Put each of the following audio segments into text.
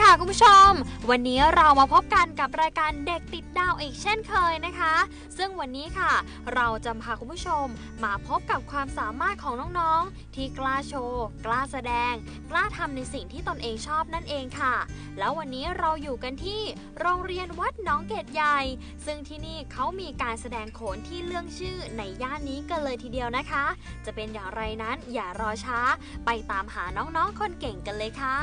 ค่ะคุณผู้ชม วันนี้เรามาพบกันกับรายการเด็กติดดาวอีกเช่นเคยนะคะ ซึ่งวันนี้ค่ะ เราจะพาคุณผู้ชมมาพบกับความสามารถของน้องๆ ที่กล้าโชว์กล้าแสดง กล้าทำในสิ่งที่ตนเองชอบนั่นเองค่ะ แล้ววันนี้เราอยู่กันที่โรงเรียนวัดน้องเกดใหญ่ ซึ่งที่นี่เขามีการแสดงโขนที่เรื่องชื่อในย่านนี้กันเลยทีเดียวนะคะ จะเป็นอย่างไรนั้นอย่ารอช้า ไปตามหาน้องๆคนเก่งกันเลยค่ะ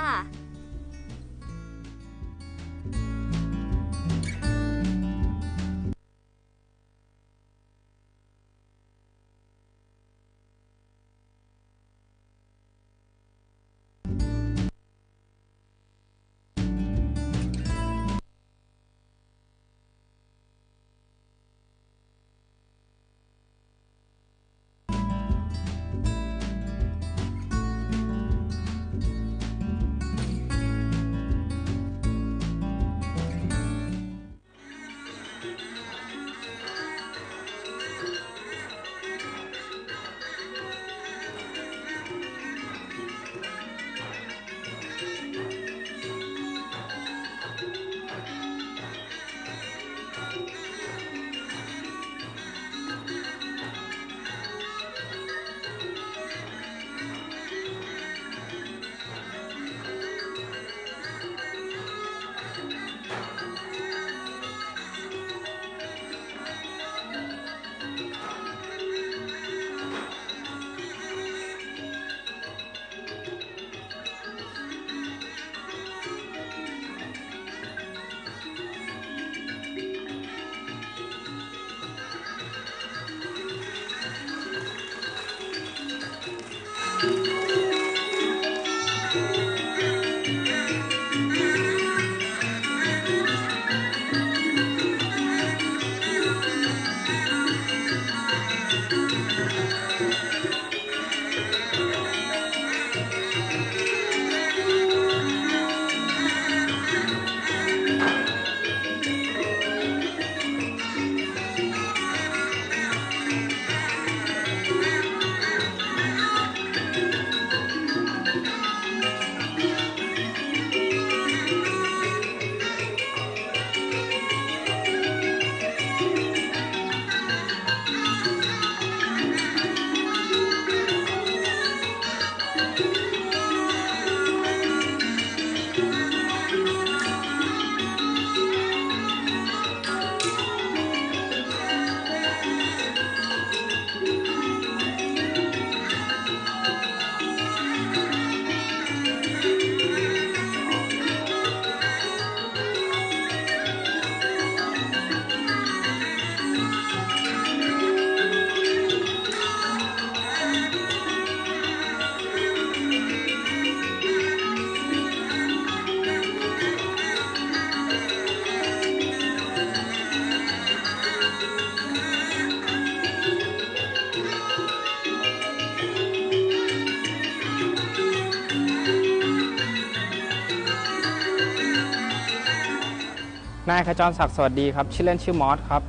นายขจรศักดิ์สวัสดีครับ ชื่อเล่นชื่อมอสครับ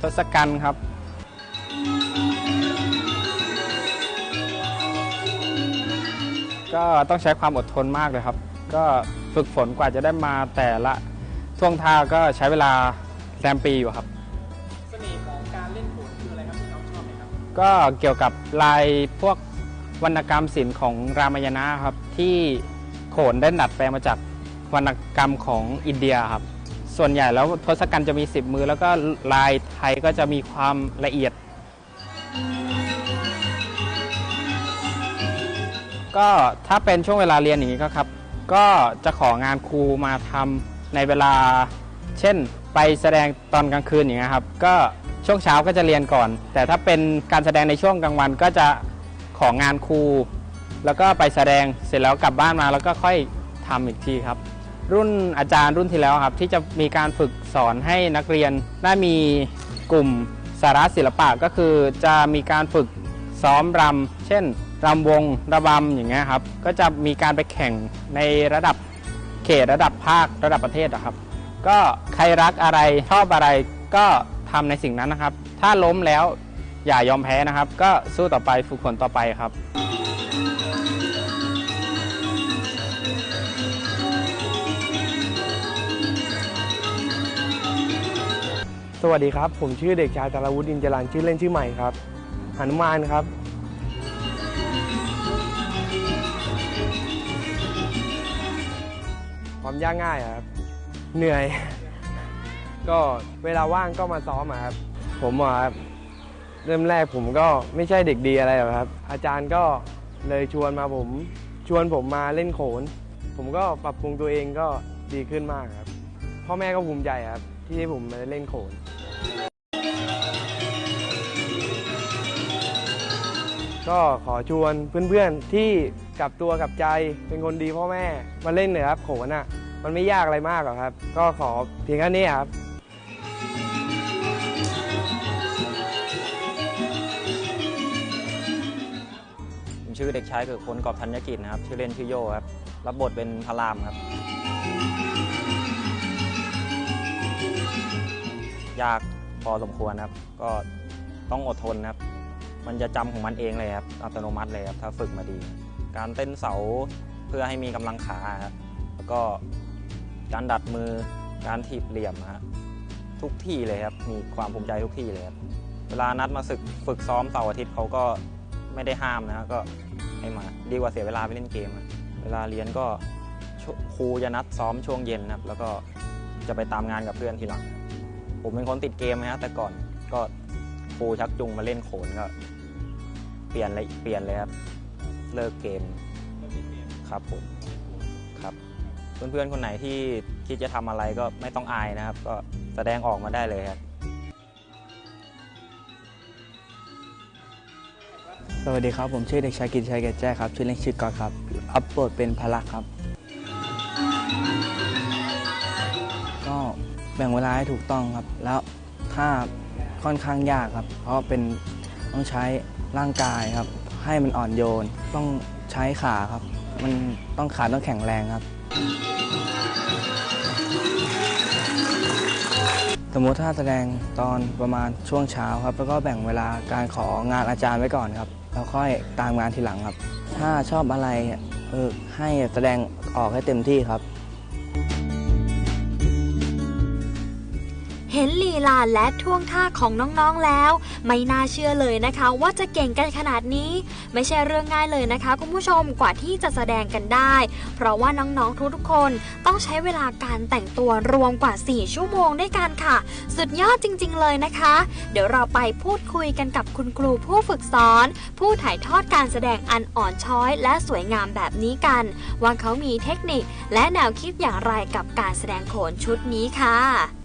ทศกัณฐ์ครับ ก็ต้องใช้ความอดทนมากเลยครับ ก็ฝึกฝนกว่าจะได้มาแต่ละท่วงท่าก็ใช้เวลาแรมปีอยู่ครับ เสน่ห์ของการเล่นโขนคืออะไรครับที่น้องชอบไหมครับ ก็เกี่ยวกับลายพวกวรรณกรรมศิลป์ของรามายณะครับ ที่โขนได้ดัดแปลงมาจากวรรณกรรมของอินเดียครับ ส่วนใหญ่แล้วทศกัณฐ์จะมี 10 มือ แล้วก็ลายไทยก็จะมีความละเอียด ก็ถ้าเป็นช่วงเวลาเรียนอย่างนี้ก็ครับ ก็จะของานครูมาทำในเวลา เช่น ไปแสดงตอนกลางคืนอย่างเงี้ยครับ ก็ช่วงเช้าก็จะเรียนก่อน แต่ถ้าเป็นการแสดงในช่วงกลางวันก็จะของงานครู แล้วก็ไปแสดงเสร็จแล้วกลับบ้านมาแล้วก็ค่อยทำอีกทีครับ รุ่นอาจารย์รุ่นที่แล้วครับ ที่จะมีการฝึกสอนให้นักเรียนได้มีกลุ่มสาระศิลปะก็คือจะมีการฝึกซ้อมรำเช่นรำวงระบำอย่างเงี้ยครับ ก็จะมีการไปแข่งในระดับเขตระดับภาคระดับประเทศอะครับ ก็ใครรักอะไรชอบอะไรก็ทำในสิ่งนั้นนะครับ ถ้าล้มแล้วอย่ายอมแพ้นะครับ ก็สู้ต่อไปฝึกฝนต่อไปครับ สวัสดีครับ ผมชื่อเด็กชายตาลวุฒิอินจรันชื่อเล่นชื่อใหม่ครับหนุมานครับ ความยากง่ายครับ เหนื่อย ก็เวลาว่างก็มาซ้อมครับ ผมอะครับเริ่มแรกผมก็ไม่ใช่เด็กดีอะไรหรอกครับ อาจารย์ก็เลยชวนมาผม ชวนผมมาเล่นโขน ผมก็ปรับปรุงตัวเองก็ดีขึ้นมากครับ พ่อแม่ก็ภูมิใจครับ ที่ผมมาเล่นโขน ก็ขอชวนเพื่อนๆที่กลับตัวกลับใจเป็นคนดีพ่อแม่มาเล่นหน่อยครับโขนอะ มันไม่ยากอะไรมากหรอกครับ ก็ขอเพียงแค่นี้ครับผมชื่อเด็กชายเกิดคนกอบธัญกิจนะครับ ชื่อเล่นชื่อโยครับ รับบทเป็นพระรามครับ ยากพอสมควรครับ ก็ต้องอดทนครับ มันจะจำของมันเองเลยครับ อัตโนมัติเลยครับ ถ้าฝึกมาดี การเต้นเสาเพื่อให้มีกำลังขาครับ แล้วก็การดัดมือ การถีบเหลี่ยมฮะ ทุกที่เลยครับ มีความภูมิใจทุกที่เลยครับ เวลานัดมาฝึกฝึกซ้อมเสาร์อาทิตย์เขาก็ไม่ได้ห้ามนะก็ให้มา ดีกว่าเสียเวลาไปเล่นเกม เวลาเรียนก็ครูจะนัดซ้อมช่วงเย็นนะครับ แล้วก็จะไปตามงานกับเพื่อนทีหลัง ผมเป็นคนติดเกมนะฮะแต่ก่อนก็ครูชักจูงมาเล่นโขนก็ เปลี่ยนเลยเปลี่ยนเลยครับเลิกเกมครับผมครับ เพื่อนๆคนไหนที่คิดจะทำอะไรก็ไม่ต้องอายนะครับ ก็แสดงออกมาได้เลยครับสวัสดีครับ ผมชื่อเด็กชายกิตชัยแก่แจ้ครับ ชื่อเล่นชื่อกอดครับ อัปโปรดเป็นพลักครับ แบ่งเวลาให้ถูกต้องครับ แล้วถ้าค่อนข้างยากครับ เพราะเป็นต้องใช้ร่างกายครับ ให้มันอ่อนโยนต้องใช้ขาครับ มันต้องขาต้องแข็งแรงครับ สมมติถ้าแสดงตอนประมาณช่วงเช้าครับ แล้วก็แบ่งเวลาการของานอาจารย์ไว้ก่อนครับแล้วค่อยตามงานทีหลังครับ ถ้าชอบอะไรเออให้แสดงออกให้เต็มที่ครับ เห็นลีลาและท่วงท่าของน้องๆแล้ว ไม่น่าเชื่อเลยนะคะ ว่าจะเก่งกันขนาดนี้ ไม่ใช่เรื่องง่ายเลยนะคะคุณผู้ชมกว่าที่จะแสดงกันได้ เพราะว่าน้องๆทุกๆคนต้องใช้เวลาการแต่งตัวรวมกว่า 4 ชั่วโมงด้วยกันค่ะ สุดยอดจริง ๆ เลยนะคะ เดี๋ยวเราไปพูดคุยกันกับคุณครูผู้ฝึกสอน ผู้ถ่ายทอดการแสดงอันอ่อนช้อย และสวยงามแบบนี้กัน ว่าเขามีเทคนิคและแนวคิดอย่างไรกับการแสดงโขนชุดนี้ค่ะ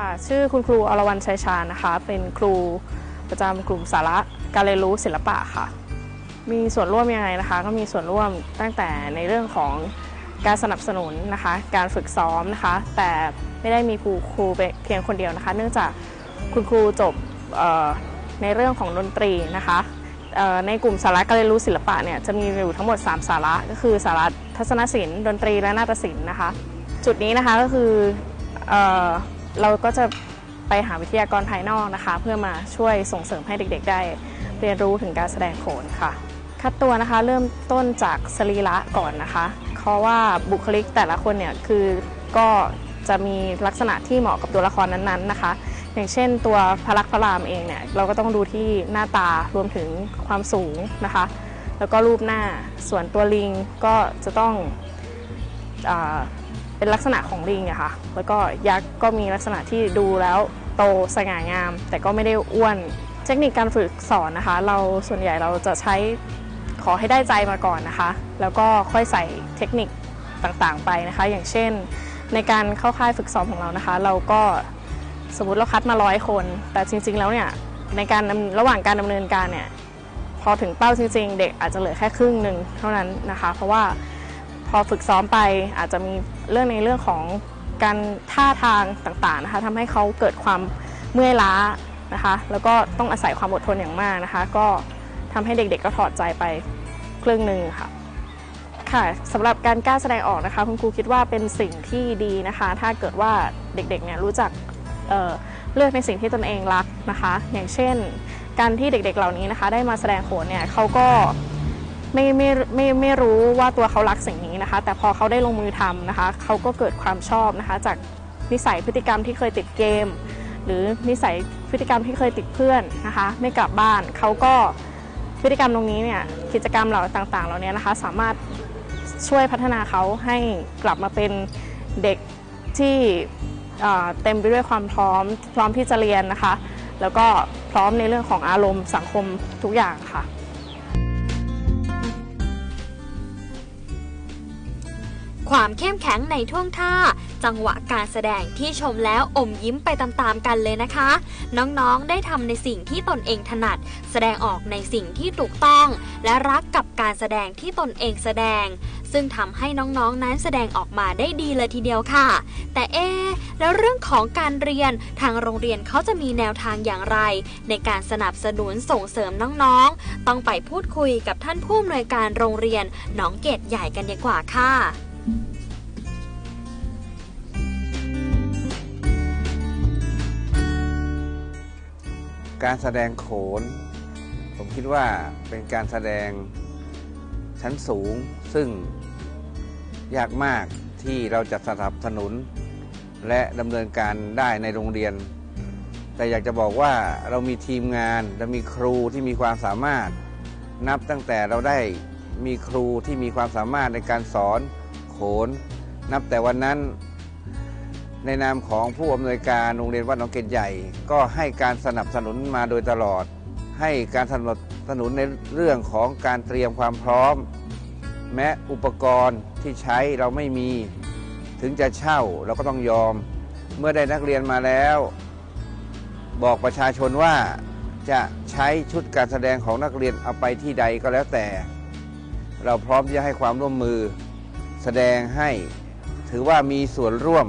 ค่ะ ชื่อคุณครูอรวรรณชัยชาญนะคะ เป็นครูประจำกลุ่มสาระการเรียนรู้ศิลปะค่ะ มีส่วนร่วมยังไงนะคะ ก็มีส่วนร่วมตั้งแต่ในเรื่องของการสนับสนุนนะคะ การฝึกซ้อมนะคะ แต่ไม่ได้มีครูครูเพียงคนเดียวนะคะ เนื่องจากคุณครูจบในเรื่องของดนตรีนะคะในกลุ่มสาระการเรียนรู้ศิลปะเนี่ยจะมีอยู่ทั้งหมด 3 สาระก็คือสาระทัศนศิลป์ดนตรีและนาฏศิลป์นะคะ จุดนี้นะคะก็คืออ เราก็จะไปหาวิทยากรภายนอกนะคะ เพื่อมาช่วยส่งเสริมให้เด็กๆ ได้เรียนรู้ถึงการแสดงโขนค่ะ คัดตัวนะคะเริ่มต้นจากสรีระก่อนนะคะ เพราะว่าบุคลิกแต่ละคนเนี่ยคือก็จะมีลักษณะที่เหมาะกับตัวละครนั้นๆนะคะ อย่างเช่นตัวพระลักษมพระรามเองเนี่ยเราก็ต้องดูที่หน้าตารวมถึงความสูงนะคะ แล้วก็รูปหน้าส่วนตัวลิงก็จะต้องอ เป็นลักษณะของลิงอะค่ะ แล้วก็ยักษ์ก็มีลักษณะที่ดูแล้วโตสง่างาม แต่ก็ไม่ได้อ้วน เทคนิคการฝึกสอนนะคะ เราส่วนใหญ่เราจะใช้ขอให้ได้ใจมาก่อนนะคะ แล้วก็ค่อยใส่เทคนิคต่างๆไปนะคะ อย่างเช่น ในการเข้าค่ายฝึกซ้อมของเรานะคะ เราก็สมมติเราคัดมาร้อยคน แต่จริง ๆ แล้วเนี่ยในการระหว่างการดำเนินการเนี่ยพอถึงเป้าจริง ๆ เด็กอาจจะเหลือแค่ครึ่งหนึ่งเท่านั้นนะคะ เพราะว่า พอฝึกซ้อมไปอาจจะมีเรื่องในเรื่องของการท่าทางต่างๆนะคะทำให้เขาเกิดความเมื่อยล้านะคะ แล้วก็ต้องอาศัยความอดทนอย่างมากนะคะ ก็ทำให้เด็กๆก็ถอดใจไปครึ่งหนึ่งค่ะค่ะสำหรับการกล้าแสดงออกนะคะคุณครูคิดว่าเป็นสิ่งที่ดีนะคะ ถ้าเกิดว่าเด็กๆเนี่ยรู้จักเอ่อเลือกในสิ่งที่ตนเองรักนะคะ อย่างเช่น การที่เด็กๆเหล่านี้นะคะ ได้มาแสดงโขนเนี่ยเขาก็ ไม่ไม่ไม่ไม่รู้ว่าตัวเขารักสิ่งนี้นะคะ แต่พอเขาได้ลงมือทำนะคะเขาก็เกิดความชอบนะคะ จากนิสัยพฤติกรรมที่เคยติดเกม หรือนิสัยพฤติกรรมที่เคยติดเพื่อนนะคะ ไม่กลับบ้านเขาก็พฤติกรรมตรงนี้เนี่ยกิจกรรมเหล่าต่างๆ เหล่านี้นะคะ สามารถช่วยพัฒนาเขาให้กลับมาเป็นเด็กที่เอ่อเต็มไปด้วยความพร้อมพร้อมที่จะเรียนนะคะ แล้วก็พร้อมในเรื่องของอารมณ์สังคมทุกอย่างค่ะ ความเข้มแข็งในท่วงท่า จังหวะการแสดงที่ชมแล้วอมยิ้มไปตามๆกันเลยนะคะ น้องๆได้ทำในสิ่งที่ตนเองถนัด แสดงออกในสิ่งที่ถูกต้อง และรักกับการแสดงที่ตนเองแสดง ซึ่งทำให้น้องๆนั้นแสดงออกมาได้ดีเลยทีเดียวค่ะ แต่เอ๊แล้วเรื่องของการเรียนทางโรงเรียนเขาจะมีแนวทางอย่างไร ในการสนับสนุนส่งเสริมน้องๆ ต้องไปพูดคุยกับท่านผู้อำนวยการโรงเรียนหนองเกตใหญ่กันดีกว่าค่ะ การแสดงโขน ผมคิดว่าเป็นการแสดงชั้นสูง ซึ่งยากมากที่เราจะสนับสนุน และดำเนินการได้ในโรงเรียน แต่อยากจะบอกว่าเรามีทีมงานและมีครูที่มีความสามารถ นับตั้งแต่เราได้มีครูที่มีความสามารถในการสอนโขน นับแต่วันนั้น ในนามของผู้อำนวยการโรงเรียนวัดหนองเกตใหญ่ ก็ให้การสนับสนุนมาโดยตลอด ให้การสนับสนุนในเรื่องของการเตรียมความพร้อม แม้อุปกรณ์ที่ใช้เราไม่มี ถึงจะเช่าเราก็ต้องยอม เมื่อได้นักเรียนมาแล้ว บอกประชาชนว่าจะใช้ชุดการแสดงของนักเรียนเอาไปที่ใดก็แล้วแต่ เราพร้อมที่จะให้ความร่วมมือ แสดงให้ถือว่ามีส่วนร่วม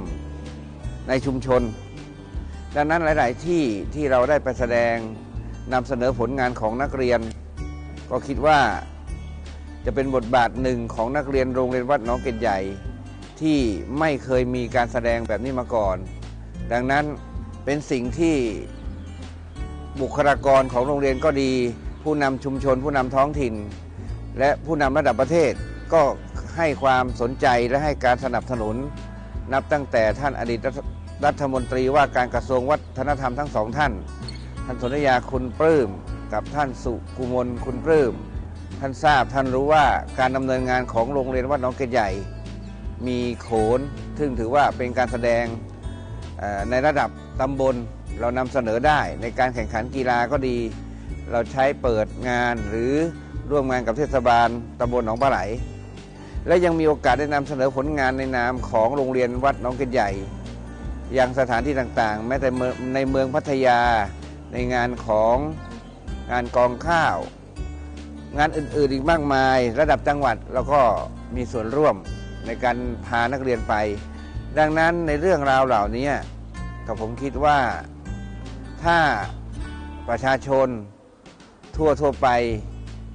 ในชุมชน ดังนั้นหลาย ๆ ที่ที่เราได้ไปแสดงนำเสนอผลงานของนักเรียน ก็คิดว่าจะเป็นบทบาทหนึ่งของนักเรียนโรงเรียนวัดหนองเกตใหญ่ ที่ไม่เคยมีการแสดงแบบนี้มาก่อน ดังนั้นเป็นสิ่งที่บุคลากรของโรงเรียนก็ดี ผู้นำชุมชน ผู้นำท้องถิ่น และผู้นำระดับประเทศก็ให้ความสนใจและให้การสนับสนุน นับตั้งแต่ท่านอดีตรัฐมนตรีว่าการกระทรวงวัฒนธรรมทั้งสองท่าน ท่านสนธยาคุณปลื้มกับท่านสุกุมลคุณปลื้มท่านทราบท่านรู้ว่าการดำเนินงานของโรงเรียนวัดหนองเกตใหญ่ มีโขนซึ่งถือว่าเป็นการแสดงในระดับตำบลเรานำเสนอได้ในการแข่งขันกีฬาก็ดี เราใช้เปิดงานหรือร่วมงานกับเทศบาลตำบลหนองปลาไหล และยังมีโอกาสได้นำเสนอผลงานในนามของโรงเรียนวัดหนองเกตใหญ่ ยังสถานที่ต่างๆ แม้แต่ในเมืองพัทยา ในงานของงานกองข้าว งานอื่นๆอีกมากมาย ระดับจังหวัดแล้วก็มีส่วนร่วมในการพานักเรียนไป ดังนั้นในเรื่องราวเหล่านี้กับผมคิดว่าถ้าประชาชนทั่วทั่วๆไป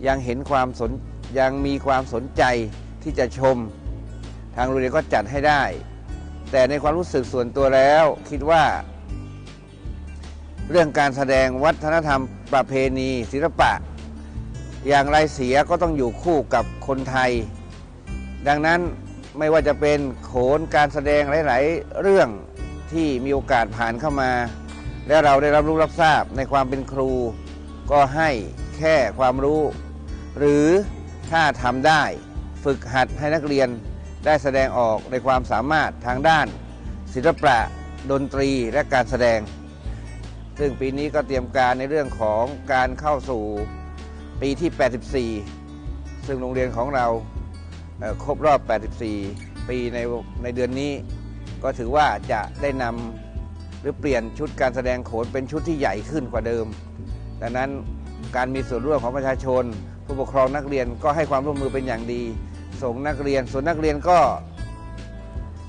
ยังเห็นความสนยังมีความสนใจ ที่จะชม ทางโรงเรียนก็จัดให้ได้ แต่ในความรู้สึกส่วนตัวแล้วคิดว่า เรื่องการแสดงวัฒนธรรมประเพณี ศิลปะ อย่างไรเสียก็ต้องอยู่คู่กับคนไทย ดังนั้นไม่ว่าจะเป็นโขนการแสดงหลาย ๆ เรื่องที่มีโอกาสผ่านเข้ามา และเราได้รับรู้รับทราบในความเป็นครู ก็ให้แค่ความรู้ หรือถ้าทำได้ ฝึกหัดให้นักเรียนได้แสดงออกในความสามารถทางด้าน ศิลปะ ดนตรีและการแสดง ซึ่งปีนี้ก็เตรียมการในเรื่องของการเข้าสู่ปีที่ 84 ซึ่งโรงเรียนของเราครบรอบ 84 ปีในในเดือนนี้ ก็ถือว่าจะได้นำหรือเปลี่ยนชุดการแสดงโขนเป็นชุดที่ใหญ่ขึ้นกว่าเดิม ดังนั้นการมีส่วนร่วมของประชาชน ผู้ปกครองนักเรียนก็ให้ความร่วมมือเป็นอย่างดี ส่งนักเรียน ส่วนนักเรียนก็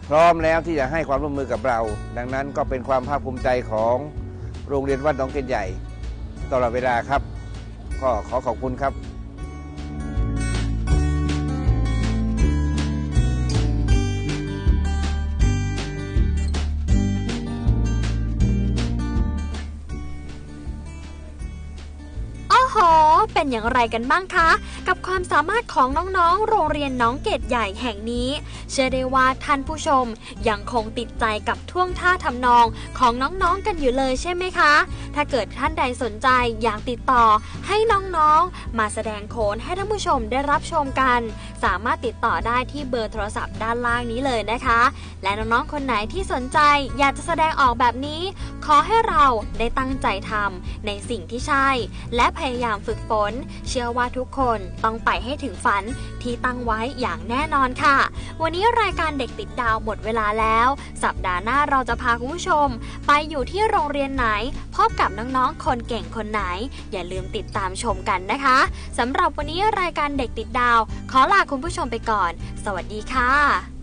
พร้อมแล้วที่จะให้ความร่วมมือกับเรา ดังนั้นก็เป็นความภาคภูมิใจของโรงเรียนวัดหนองเกตใหญ่ตลอดเวลาครับ ก็ขอขอบคุณครับ เป็นอย่างไรกันบ้างคะ กับความสามารถของน้องๆ โรงเรียนน้องเกดใหญ่แห่งนี้ เชื่อได้ว่าท่านผู้ชมยังคงติดใจกับท่วงท่าทำนองของน้องๆกันอยู่เลยใช่ไหมคะ ถ้าเกิดท่านใดสนใจอยากติดต่อให้น้องๆ มาแสดงโขนให้ท่านผู้ชมได้รับชมกัน สามารถติดต่อได้ที่เบอร์โทรศัพท์ด้านล่างนี้เลยนะคะ และน้องๆ คนไหนที่สนใจอยากจะแสดงออกแบบนี้ ขอให้เราได้ตั้งใจทำในสิ่งที่ใช่ และพยายามฝึกฝนเชื่อว่าทุกคนต้องไปให้ถึงฝันที่ตั้งไว้อย่างแน่นอนค่ะ วันนี้รายการเด็กติดดาวหมดเวลาแล้ว สัปดาห์หน้าเราจะพาคุณผู้ชม ไปอยู่ที่โรงเรียนไหน พบกับน้องๆคนเก่งคนไหน อย่าลืมติดตามชมกันนะคะสำหรับวันนี้รายการเด็กติดดาว ขอลาคุณผู้ชมไปก่อน สวัสดีค่ะ